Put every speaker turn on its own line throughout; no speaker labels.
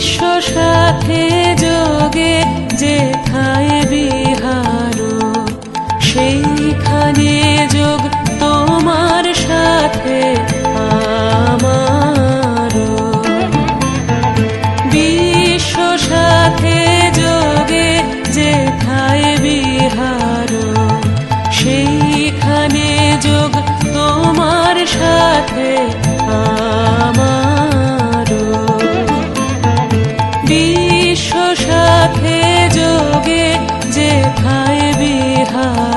বিশ্ব সাথে যোগে যে যেথায় 하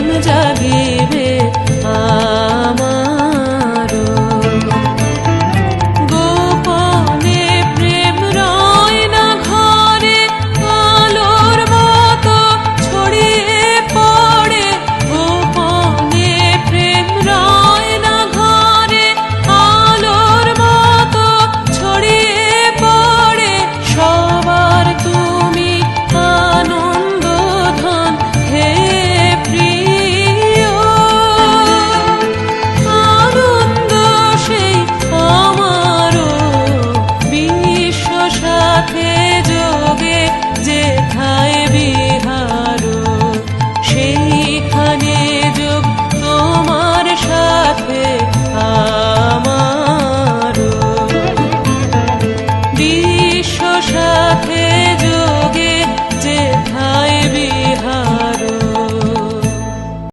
প্রেম জাগিবে আ care.